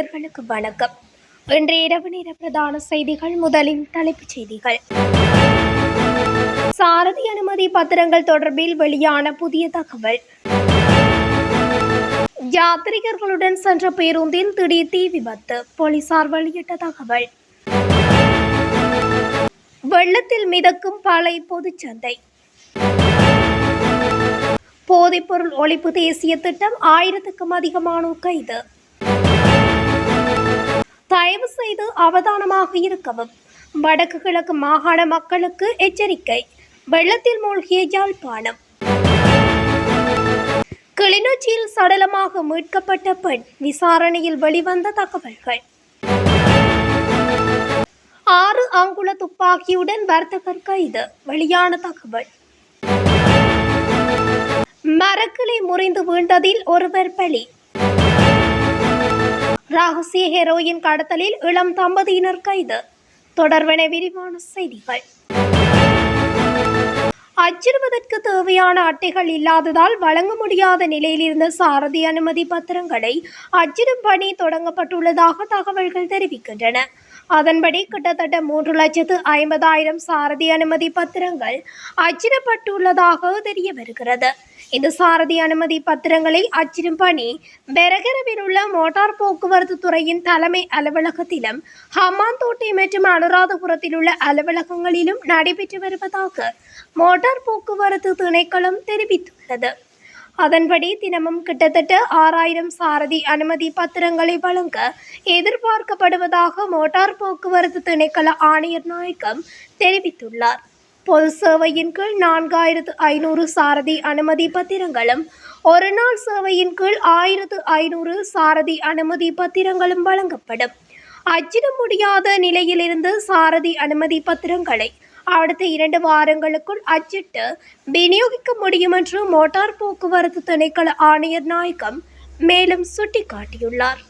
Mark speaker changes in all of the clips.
Speaker 1: தமிழொலி நேர்களுக்கு வணக்கம். இன்று இரவு நேர பிரதான செய்திகள் முதலில் தலைப்புச் செய்திகள். சாரதி அனுமதி பத்திரங்கள் தொடர்பில் வெளியான புதிய தகவல். யாத்ரிகர்களுடன் சென்ற பேருந்தில் திடீர் தீ விபத்து போலீசார் வெளியிட்ட தகவல். வெள்ளத்தில் மிதக்கும் பாலை பொதுச்சந்தை போதைப்பொருள் ஒழிப்பு தேசிய திட்டம் ஆயிரத்துக்கும் அதிகமானோர் கைது. தயவு செய்து அவதானமாக இருக்கவும். வடக்கு கிழக்கு மாகாண மக்களுக்கு எச்சரிக்கை. வெள்ளத்தில் மூழ்கிய யாழ்ப்பாணம். கிளிநொச்சியில் சடலமாக மீட்கப்பட்ட பெண் விசாரணையில் வெளிவந்த தகவல்கள். ஆறு அங்குல துப்பாக்கியுடன் வர்த்தகர் கைது. வெளியான தகவல். மரக்கிளை முறிந்து வீழ்ந்ததில் ஒருவர் பலி. ரகசிய ஹெரோயின் கடத்தலில் இளம் தம்பதியினர் கைது. தொடர்பென விரிவான செய்திகள். அச்சிடுவதற்கு தேவையான அட்டைகள் இல்லாததால் வழங்க முடியாத நிலையில் இருந்த சாரதி அனுமதி பத்திரங்களை அச்சிடும் பணி தொடங்கப்பட்டுள்ளதாக தகவல்கள் தெரிவிக்கின்றன. அதன்படி கிட்டத்தட்ட மூன்று லட்சத்து ஐம்பதாயிரம் சாரதி அனுமதி பத்திரங்கள் அச்சிடப்பட்டுள்ளதாக தெரிய வருகிறது இந்த சாரதி அனுமதி பத்திரங்களை அச்சிடும் பணி பெரகரவில் உள்ள மோட்டார் போக்குவரத்து துறையின் தலைமை அலுவலகத்திலும் ஹம்மாந்தோட்டை மற்றும் அனுராதபுரத்தில் உள்ள அலுவலகங்களிலும் நடைபெற்று வருவதாக மோட்டார் போக்குவரத்து திணைக்களம் தெரிவித்துள்ளது. அதன்படி தினமும் கிட்டத்தட்ட ஆறாயிரம் சாரதி அனுமதி பத்திரங்களை வழங்க எதிர்பார்க்கப்படுவதாக மோட்டார் போக்குவரத்து திணைக்கள ஆணையர் நாயகம் தெரிவித்துள்ளார். பொது சேவையின் கீழ் நான்காயிரத்து ஐநூறு சாரதி அனுமதி பத்திரங்களும் ஒரு நாள் சேவையின் கீழ் ஆயிரத்து ஐநூறு சாரதி அனுமதி பத்திரங்களும் வழங்கப்படும். அச்சிட முடியாத நிலையிலிருந்து சாரதி அனுமதி பத்திரங்களை அடுத்த இரண்டு வாரங்களுக்குள் அச்சிட்டு விநியோகிக்க முடியும் என்று மோட்டார் போக்குவரத்து திணைக்கள ஆணையர் நாயகம் மேலும் சுட்டிக்காட்டியுள்ளார்.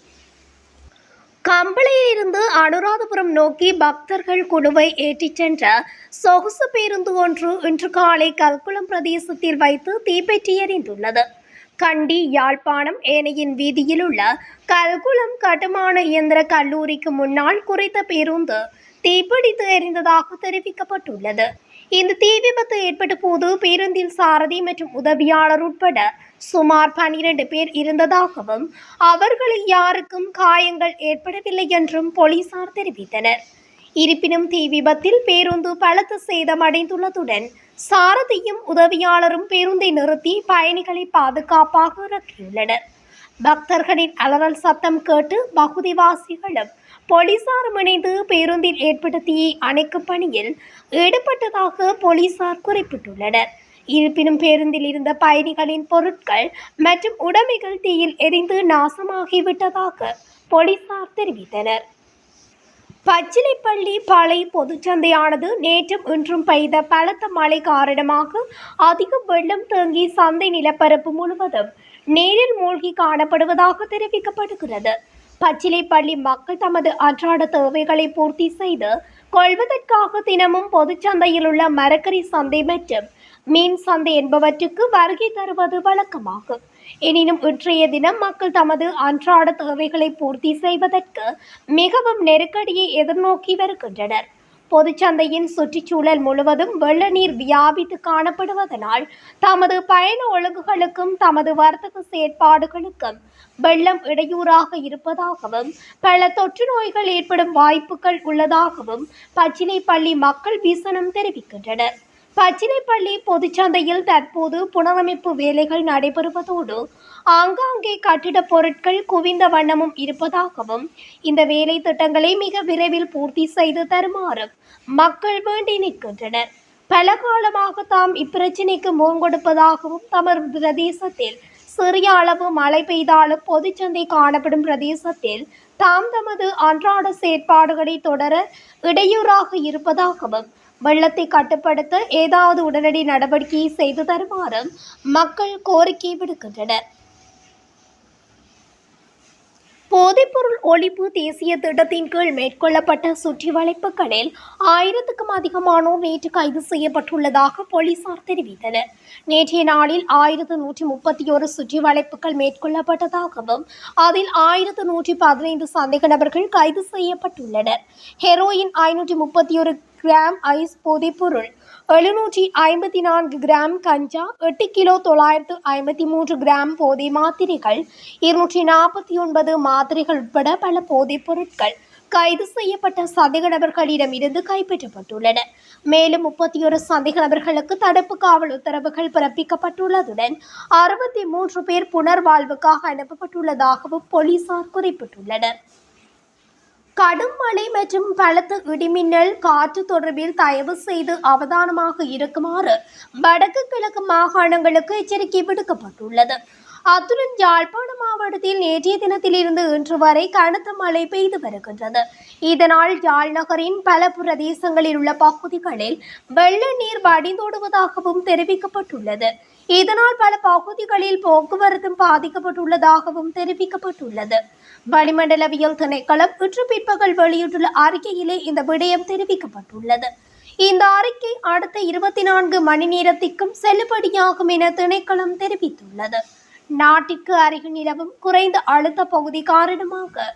Speaker 1: கம்பளையிலிருந்து அனுராதபுரம் நோக்கி பக்தர்கள் குழுவை ஏற்றிச் சென்ற சொகுசு பேருந்து ஒன்று இன்று காலை கல்குளம் பிரதேசத்தில் வைத்து தீப்பற்றி எறிந்துள்ளது. கண்டி யாழ்ப்பாணம் ஏனையின் வீதியில் உள்ள கல்குளம் கட்டுமான இயந்திர கல்லூரிக்கு முன்னால் குறித்த பேருந்து தீப்பிடித்து எரிந்ததாக தெரிவிக்கப்பட்டுள்ளது. இந்த தீ விபத்து ஏற்பட்ட போது பேருந்தில் சாரதி மற்றும் உதவியாளர் உட்பட சுமார் பனிரெண்டு பேர் இருந்ததாகவும் அவர்களில் யாருக்கும் காயங்கள் ஏற்படவில்லை என்றும் போலீசார் தெரிவித்தனர். இருப்பினும் தீ விபத்தில் பேருந்து பலத்த சேதமடைந்துள்ளதுடன் சாரதியும் உதவியாளரும் பேருந்தை நிறுத்தி பயணிகளை பாதுகாப்பாக இறக்கியுள்ளனர். பக்தர்களின் அலறல் சத்தம் கேட்டு பகுதிவாசிகளும் போலீசாரும் இணைந்து பேருந்தில் ஏற்பட்ட தீயை அணைக்கும் பணியில் ஈடுபட்டதாக போலீசார் குறிப்பிட்டுள்ளனர். இருப்பினும் பேருந்தில் இருந்த பயணிகளின் பொருட்கள் மற்றும் உடைமைகள் தீயில் எரிந்து நாசமாகிவிட்டதாக போலீசார் தெரிவித்தனர். பச்சிலைப்பள்ளி பழை பொதுச்சந்தையானது நேற்றும் இன்றும் பெய்த பலத்த மழை காரணமாக அதிக வெள்ளம் தேங்கி சந்தை நிலப்பரப்பு முழுவதும் நீரில் மூழ்கி காணப்படுவதாக தெரிவிக்கப்படுகிறது. பச்சிலைப்பள்ளி மக்கள் தமது அன்றாட தேவைகளை பூர்த்தி செய்து கொள்வதற்காக தினமும் பொதுச்சந்தையில் உள்ள மரக்கறி சந்தை மற்றும் மீன் சந்தை என்பவற்றுக்கு வருகை தருவது வழக்கமாகும். எனினும் இன்றைய தினம் மக்கள் தமது அன்றாட தேவைகளை பூர்த்தி செய்வதற்கு மிகவும் நெருக்கடியை எதிர்நோக்கி வருகின்றனர். பொதுச்சந்தையின் சுற்றுச்சூழல் முழுவதும் வெள்ள நீர் வியாபித்து காணப்படுவதனால் தமது பயண ஒழுங்குகளுக்கும் தமது வர்த்தக செயற்பாடுகளுக்கும் வெள்ளம் இடையூறாக இருப்பதாகவும் பல தொற்று நோய்கள் ஏற்படும் வாய்ப்புகள் உள்ளதாகவும் பச்சிலைப்பள்ளி மக்கள் வீசனம் தெரிவிக்கின்றனர். பச்சிலைப்பள்ளி பொதுச்சந்தையில் தற்போது புனரமைப்பு வேலைகள் நடைபெறுவதோடு ஆங்காங்கே கட்டிடப் பொருட்கள் குவிந்த வண்ணமும் இருப்பதாகவும் இந்த வேலை திட்டங்களை மிக விரைவில் பூர்த்தி செய்து தருமாறு மக்கள் வேண்டி நிற்கின்றனர். பல காலமாக தாம் இப்பிரச்சினைக்கு முகங்கொடுப்பதாகவும் தமது பிரதேசத்தில் சிறிய அளவு மழை பெய்தாலும் பொதுச்சந்தை காணப்படும் பிரதேசத்தில் தாம் தமது அன்றாட செயற்பாடுகளை தொடர இடையூறாக இருப்பதாகவும் வெள்ளத்தை கட்டுப்படுத்த ஏதாவது உடனடி நடவடிக்கையை செய்து தருமாறும் மக்கள் கோரிக்கை விடுக்கின்றனர். போதைப்பொருள் ஒழிப்பு தேசிய திட்டத்தின் கீழ் மேற்கொள்ளப்பட்ட சுற்றி வளைப்புகளில் ஆயிரத்துக்கும் அதிகமானோர் நேற்று கைது செய்யப்பட்டுள்ளதாக போலீசார் தெரிவித்தனர். நேற்றைய நாளில் ஆயிரத்து நூற்றி முப்பத்தி ஒரு சுற்றி வளைப்புகள் மேற்கொள்ளப்பட்டதாகவும் அதில் ஆயிரத்து நூற்றி பதினைந்து சந்தேக நபர்கள் கைது செய்யப்பட்டுள்ளனர். ஹெரோயின் ஐநூற்றி முப்பத்தி ஒரு கிராம் ஐஸ் போதைப்பொருள் எழுநூற்றி ஐம்பத்தி நான்கு கிராம் கஞ்சா எட்டு கிலோ தொள்ளாயிரத்து ஐம்பத்தி மூன்று கிராம் போதை மாத்திரைகள் இருநூற்றி நாற்பத்தி ஒன்பது மாத்திரைகள் உட்பட பல போதைப் பொருட்கள் கைது செய்யப்பட்ட சந்தேக நபர்களிடமிருந்து கைப்பற்றப்பட்டுள்ளன. மேலும் முப்பத்தி ஒரு சந்தேக நபர்களுக்கு தடுப்பு காவல் உத்தரவுகள் பிறப்பிக்கப்பட்டுள்ளதுடன் அறுபத்தி மூன்று பேர் புனர்வாழ்வுக்காக அனுப்பப்பட்டுள்ளதாகவும் போலீசார் குறிப்பிட்டுள்ளனர். கடும் மழை மற்றும் பலத்த இடிமின்னல் காற்று தொடர்பில் தயவு செய்து அவதானமாக இருக்குமாறு வடக்கு கிழக்கு மாகாணங்களுக்கு எச்சரிக்கை விடுக்கப்பட்டுள்ளது. அத்துடன் யாழ்ப்பாண மாவட்டத்தில் நேற்றைய தினத்திலிருந்து இன்று வரை கனத்த மழை பெய்து வருகின்றது. இதனால் யாழ் நகரின் பல பிரதேசங்களில் உள்ள பகுதிகளில் வெள்ள நீர் வடிந்தோடுவதாகவும் தெரிவிக்கப்பட்டுள்ளது. இதனால் பல பகுதிகளில் போக்குவரத்தும் பாதிக்கப்பட்டுள்ளதாகவும் தெரிவிக்கப்பட்டுள்ளது. வளிமண்டலவியல் திணைக்களம் இன்று பிற்பகல் வெளியிட்டுள்ள அறிக்கையிலே இந்த விடயம் தெரிவிக்கப்பட்டுள்ளது. இந்த அறிக்கை அடுத்த இருபத்தி நான்கு மணி நேரத்திற்கும் செல்லுபடியாகும் என திணைக்களம் தெரிவித்துள்ளது. நாட்டிற்கு அருகில் நிலவும் குறைந்த அழுத்த பகுதி காரணமாக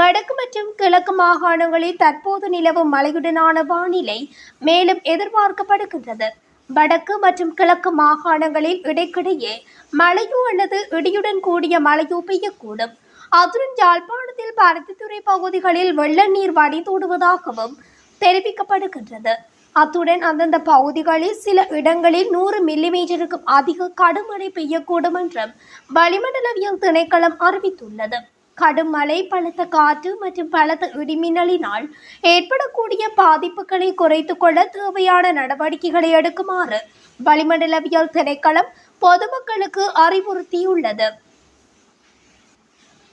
Speaker 1: வடக்கு மற்றும் கிழக்கு மாகாணங்களில் தற்போது நிலவும் மழையுடனான வானிலை மேலும் எதிர்பார்க்கப்படுகின்றது. வடக்கு மற்றும் கிழக்கு மாகாணங்களில் இடைக்கிடையே மழையோ அல்லது இடியுடன் கூடிய மழையோ பெய்யக்கூடும். அத்துடன் யாழ்ப்பாணத்தில் பருத்தித்துறை பகுதிகளில் வெள்ள நீர் வடிதோடுவதாகவும் தெரிவிக்கப்படுகின்றது. அத்துடன் அந்தந்த பகுதிகளில் சில இடங்களில் நூறு மில்லிமீட்டருக்கும் அதிக கடுமழை பெய்யக்கூடும் என்றும் வளிமண்டலவியல் திணைக்களம் அறிவித்துள்ளது. கடும் மழை பலத்த காற்று மற்றும் பலத்த இடிமின்னலினால் ஏற்படக்கூடிய பாதிப்புகளை குறைத்து கொள்ள தேவையான நடவடிக்கைகளை எடுக்குமாறு வளிமண்டலவியல் திணைக்களம் பொதுமக்களுக்கு அறிவுறுத்தியுள்ளது.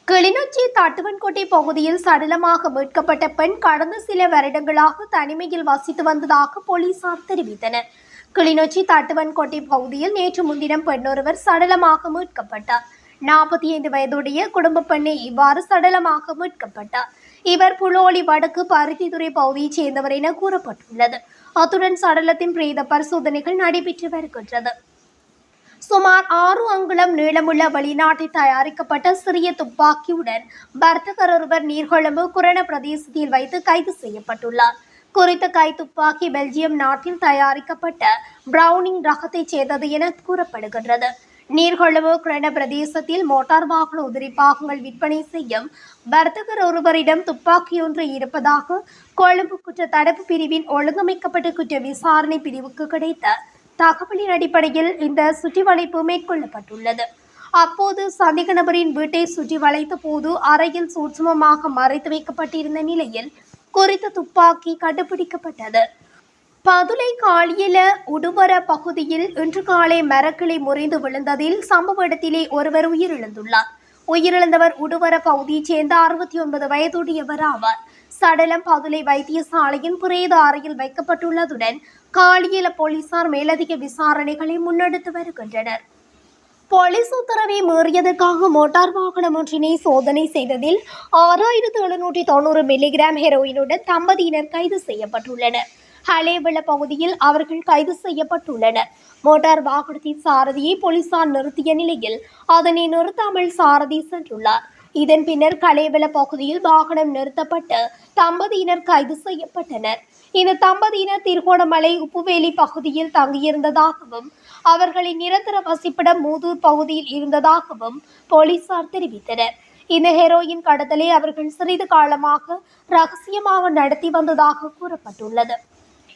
Speaker 1: கிளிநொச்சி தட்டுவன்கோட்டை பகுதியில் சடலமாக மீட்கப்பட்ட பெண் கடந்த சில வருடங்களாக தனிமையில் வசித்து வந்ததாக போலீசார் தெரிவித்தனர். கிளிநொச்சி தட்டுவன்கோட்டை பகுதியில் நேற்று முன்தினம் பெண்ணொருவர் சடலமாக மீட்கப்பட்டார். நாற்பத்தி ஐந்து வயதுடைய குடும்ப பெண்ணை இவ்வாறு சடலமாக மீட்கப்பட்டார். இவர் புலோலி வடக்கு பருத்தித்துறை பகுதியைச் சேர்ந்தவர் என கூறப்பட்டுள்ளது. அத்துடன் சடலத்தின் பிரேத பரிசோதனைகள் நடைபெற்று வருகின்றது. சுமார் ஆறு அங்குலம் நீளமுள்ள வெளிநாட்டில் தயாரிக்கப்பட்ட சிறிய துப்பாக்கியுடன் வர்த்தகர் ஒருவர் நீர்கொழும்பு குரண பிரதேசத்தில் வைத்து கைது செய்யப்பட்டுள்ளார். குறித்த கை துப்பாக்கி பெல்ஜியம் நாட்டில் தயாரிக்கப்பட்ட பிரவுனிங் ரகத்தைச் சேர்ந்தது என கூறப்படுகின்றது. நீர்கொழும்பு கிரண பிரதேசத்தில் மோட்டார் வாகன உதிரி பாகங்கள் விற்பனை செய்யும் வர்த்தகர் ஒருவரிடம் துப்பாக்கியொன்று இருப்பதாக கொழும்பு குற்ற தடுப்பு பிரிவின் ஒழுங்கமைக்கப்பட்ட குற்ற விசாரணை பிரிவுக்கு கிடைத்த தகவலின் அடிப்படையில் இந்த சுற்றி வளைப்பு மேற்கொள்ளப்பட்டுள்ளது. அப்போது சந்தேக நபரின் வீட்டை சுற்றி வளைத்த போது அறையில் சூட்சமமாக மறைத்து வைக்கப்பட்டிருந்த நிலையில் குறித்த துப்பாக்கி கண்டுபிடிக்கப்பட்டது. பதுளை காளியல உடுவர பகுதியில் இன்று காலை மரக்கிளை முறிந்து விழுந்ததில் சம்பவ இடத்திலே ஒருவர் உயிரிழந்துள்ளார். உயிரிழந்தவர் உடுவர பகுதியைச் சேர்ந்த அறுபத்தி ஒன்பது வயதுடையவர் ஆவார். சடலம் பதுளை வைத்தியசாலையின் பிரேத அறையில் வைக்கப்பட்டுள்ளதுடன் காளியல போலீசார் மேலதிக விசாரணைகளை முன்னெடுத்து வருகின்றனர். போலீஸ் உத்தரவை மீறியதற்காக மோட்டார் வாகனம் ஒன்றினை சோதனை செய்ததில் ஆறாயிரத்து எழுநூற்றி தொண்ணூறு மில்லிகிராம் ஹெரோயினுடன் தம்பதியினர் கைது செய்யப்பட்டுள்ளனர். ஹலேவள பகுதியில் அவர்கள் கைது செய்யப்பட்டுள்ளனர். மோட்டார் வாகனத்தின் சாரதியை போலீசார் நிறுத்திய நிலையில் அதனை நிறுத்தாமல் சாரதி சென்றுள்ளார். இதன் பின்னர் கலைவள பகுதியில் வாகனம் நிறுத்தப்பட்டு தம்பதியினர் கைது செய்யப்பட்டனர். இந்த தம்பதியினர் திருகோணமலை உப்புவேலி பகுதியில் தங்கியிருந்ததாகவும் அவர்களின் நிரந்தர வசிப்பிடம் மூதூர் பகுதியில் இருந்ததாகவும் போலீசார் தெரிவித்தனர். இந்த ஹெரோயின் கடத்தலை அவர்கள் சிறிது காலமாக ரகசியமாக நடத்தி வந்ததாக கூறப்பட்டுள்ளது.